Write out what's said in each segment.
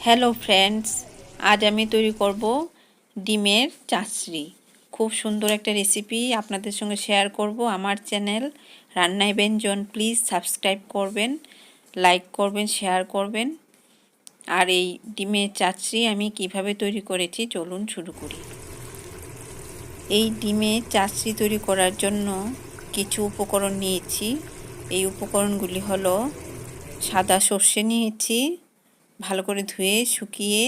Hello friends আজ আমি তৈরি করব ডিমের চাচড়ি খুব সুন্দর একটা রেসিপি আপনাদের সঙ্গে শেয়ার করব আমার চ্যানেল রান্নায় ব্যঞ্জন। প্লিজ সাবস্ক্রাইব করবেন লাইক করবেন শেয়ার করবেন। আর এই ডিমের চাচড়ি আমি কীভাবে তৈরি করেছি চলুন শুরু করি। এই ডিমের চাচড়ি তৈরি করার জন্য কিছু উপকরণ নিয়েছি। এই উপকরণগুলি হলো সাদা সর্ষে নিয়েছি ভালো করে ধুয়ে, শুকিয়ে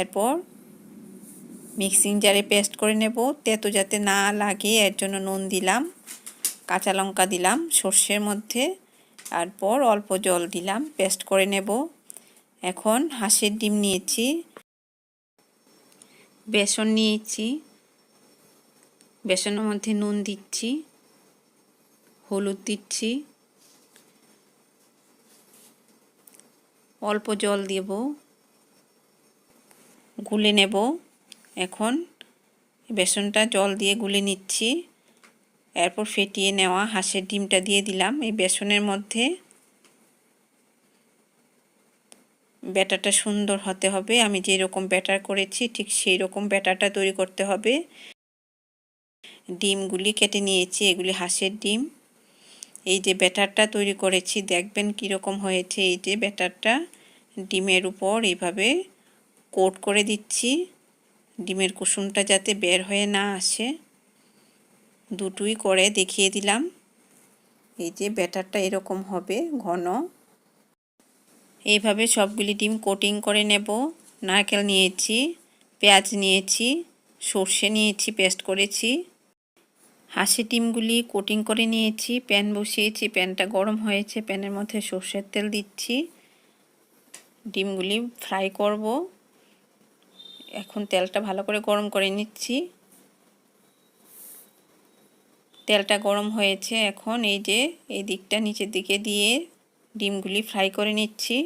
এরপর মিক্সিং জারে পেস্ট করে নেব। তেতো যাতে না লাগে, এর জন্য নুন দিলাম, কাঁচা লঙ্কা দিলাম, সর্ষের মধ্যে, তারপর অল্প জল দিলাম পেস্ট করে নেব। এখন হাঁসের ডিম নিয়েছি, বেসন নিয়েছি, বেসনের মধ্যে নুন দিচ্ছি, হলুদ দিচ্ছি অল্প জল দেব, গুলে নেব। এখন বেসনটা জল দিয়ে গুলে নিচ্ছি। এরপর ফেটিয়ে নেওয়া হাঁসের ডিমটা দিয়ে দিলাম। এই বেসনের মধ্যে ব্যাটারটা সুন্দর হতে হবে। আমি যে রকম ব্যাটার করেছি, ঠিক সেই রকম ব্যাটারটা তৈরি করতে হবে। ডিমগুলি কেটে নিয়েছি, এগুলি হাঁসের ডিম। এই যে ব্যাটারটা তৈরি করেছি, দেখবেন কীরকম হয়েছে এই যে ব্যাটারটা। ডিমের উপর এইভাবে কোট করে দিচ্ছি। ডিমের কুসুমটা যাতে বের হয়ে না আসে। দুটোই করে দেখিয়ে দিলাম। এই যে ব্যাটারটা এরকম হবে ঘন। এইভাবে সবগুলি ডিম কোটিং করে নেব। নারকেল নিয়েছি, পেঁয়াজ নিয়েছি, সর্ষে নিয়েছি, পেস্ট করেছি। হাঁসি ডিমগুলি কোটিং করে নিয়েছি। প্যান বসিয়েছি, প্যানটা গরম হয়েছে, প্যানের মধ্যে সর্ষের তেল দিচ্ছি। ডিমগুলি ফ্রাই করব। এখন তেলটা ভালো করে গরম করে নিচ্ছি। তেলটা গরম হয়েছে এখন এই যে এই দিকটা নিচের দিকে দিয়ে ডিমগুলি ফ্রাই করে নিচ্ছি।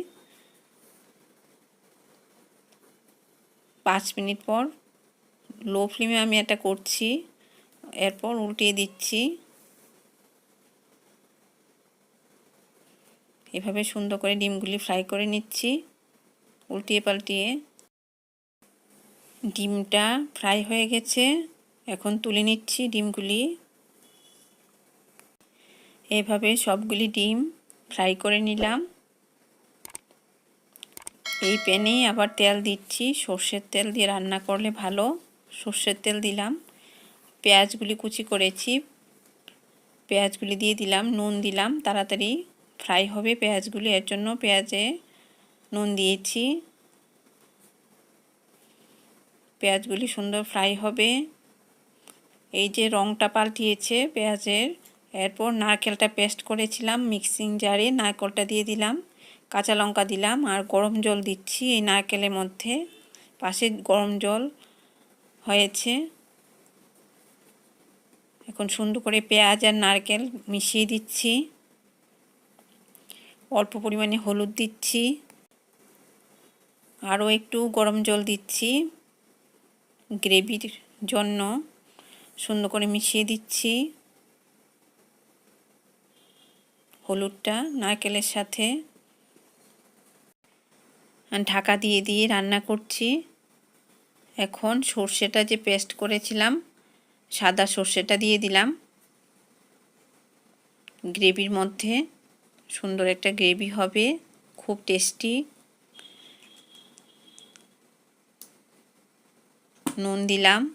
পাঁচ মিনিট পর, লো ফ্লেমে আমি এটা করছি। এরপর উল্টিয়ে দিচ্ছি। এভাবে সুন্দর করে ডিমগুলি ফ্রাই করে নিচ্ছি, উল্টিয়ে পাল্টিয়ে। ডিমটা ফ্রাই হয়ে গেছে, এখন তুলে নিচ্ছি ডিমগুলি। এভাবে সবগুলি ডিম ফ্রাই করে নিলাম। এই প্যানেই আবার তেল দিচ্ছি, সর্ষের তেল দিয়ে রান্না করলে ভালো। সর্ষের তেল দিলাম, পেঁয়াজগুলি কুচি করেছি। পেঁয়াজগুলি দিয়ে দিলাম, নুন দিলাম, তাড়াতাড়ি। ফ্রাই হবে পেঁয়াজগুলি। এর জন্য পেঁয়াজে নুন দিয়েছি। পেঁয়াজগুলি সুন্দর ফ্রাই হবে। এই যে রঙটা পাল্টিয়েছে পেঁয়াজের, এরপর নারকেলটা পেস্ট করেছিলাম মিক্সিং জারে। নারকেলটা দিয়ে দিলাম, কাঁচা লঙ্কা দিলাম আর গরম জল দিচ্ছি এই নারকেলের মধ্যে। পাশে গরম জল হয়েছে। এখন সুন্দর করে পেঁয়াজ আর নারকেল মিশিয়ে দিচ্ছি। অল্প পরিমাণে হলুদ দিচ্ছি। আরও একটু গরম জল দিচ্ছি। গ্রেভির জন্য সুন্দর করে মিশিয়ে দিচ্ছি। হলুদটা নারকেলের সাথে। ঢাকা দিয়ে দিয়ে রান্না করছি। এখন সর্ষেটা যে পেস্ট করেছিলাম, সাদা সর্ষেটা দিয়ে দিলাম। গ্রেভির মধ্যে সুন্দর একটা গ্রেভি হবে, খুব টেস্টি। নুন দিলাম।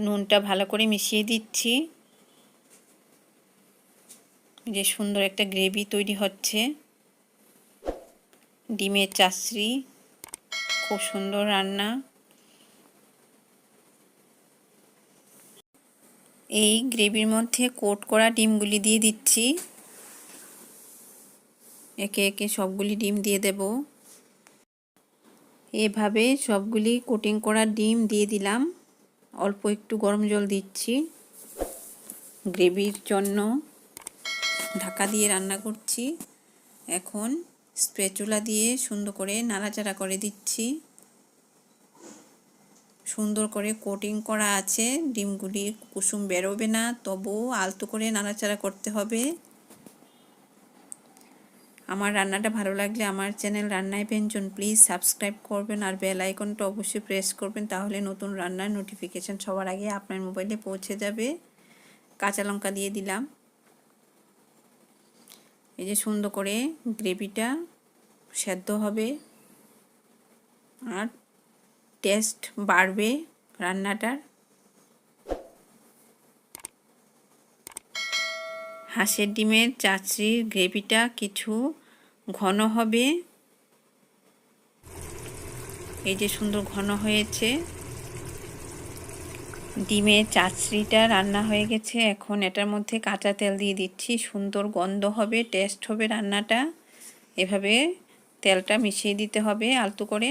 নুনটা ভালো করে মিশিয়ে দিচ্ছি। যে সুন্দর একটা গ্রেভি তৈরি হচ্ছে। ডিমের চাষরি খুব সুন্দর রান্না। এই গ্রেভির মধ্যে কোট করা ডিমগুলি দিয়ে দিচ্ছি। একে একে সবগুলি ডিম দিয়ে দেব। এভাবে সবগুলি কোটিং করা ডিম দিয়ে দিলাম। অল্প একটু গরম জল দিচ্ছি। গ্রেভির জন্য ঢাকা দিয়ে রান্না করছি। এখন স্প্রেচুলা দিয়ে সুন্দর করে নাড়াচাড়া করে দিচ্ছি। সুন্দর করে কোটিং করা আছে। ডিমগুলি কুসুম বেরোবে না, তবুও আলতো করে নাড়াচাড়া করতে হবে। আমার রান্নাটা ভালো লাগলে আমার চ্যানেল রান্নায় ব্যঞ্জন প্লিজ সাবস্ক্রাইব করবেন আর বেল আইকনটা অবশ্যই প্রেস করবেন, তাহলে নতুন রান্নার নোটিফিকেশান সবার আগে আপনার মোবাইলে পৌঁছে যাবে। কাঁচা লঙ্কা দিয়ে দিলাম। এই যে সুন্দর করে গ্রেভিটা সেদ্ধ হবে। আর টেস্ট বাড়বে রান্নাটার। হাঁসের ডিমের চাচড়ির গ্রেভিটা কিছু ঘন হবে। এই যে সুন্দর ঘন হয়েছে। ডিমের চাচড়িটা রান্না হয়ে গেছে। এখন এটার মধ্যে কাঁচা তেল দিয়ে দিচ্ছি। সুন্দর গন্ধ হবে, টেস্ট হবে রান্নাটা। এভাবে তেলটা মিশিয়ে দিতে হবে আলতু করে।